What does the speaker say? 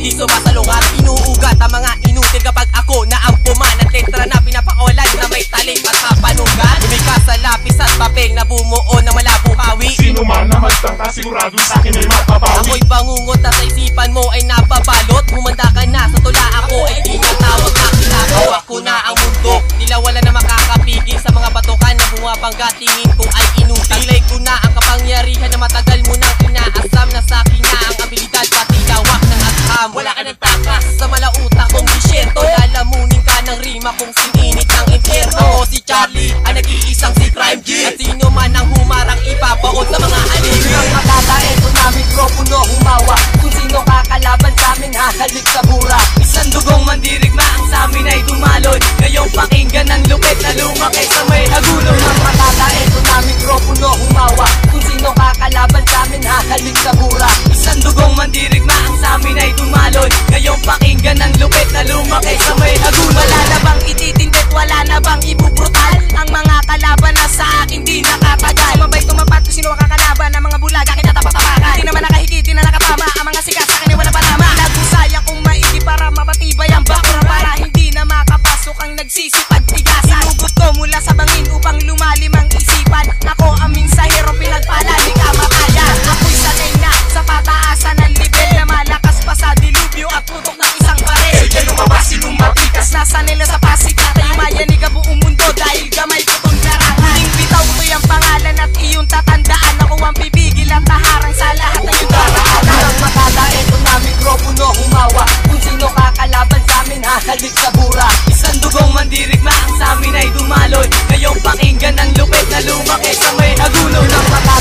Di sumasalong at inuugat Ang mga inutil kapag ako na ang puma Ng letra na pinapakawalan na may talik at kapanugan Lumikas sa lapis at papel na bumuo na malabo kawi Sino man na magtangka sigurado sa akin ay mapapawi. Ako'y bangungot at sa isipan mo ay napabalot Humanda ka na sa tula ako ay di ka tawag na kilakaw Ako na ang mundo. Tila wala na makakapigil sa mga batukan na bumabanggat ma kung pakinggan ang lupit na lumaki sa may laguna Wala na bang ititindit, wala na bang ibubrutal? Ang mga kalaban na sa akin di nakatagal Mabay tumapat ko sino ang kakalaban? Ang mga bulag, bulaga kinatapatapakan Di naman nakahigit, di na nakatama Ang mga sikat sa akin ay wala palama. Nagusay akong maigi para mapatibay ang bakura Para hindi na makapasok ang nagsisipag tigasan. Hinugot ko mula sa bangin upang lumalim ang isipan. Ako ang minsahero pinagpala, di ka makaya Ako'y sanay na sa pataasan ng level Na malakas pa sa dilim. Makita may nagulo ng mata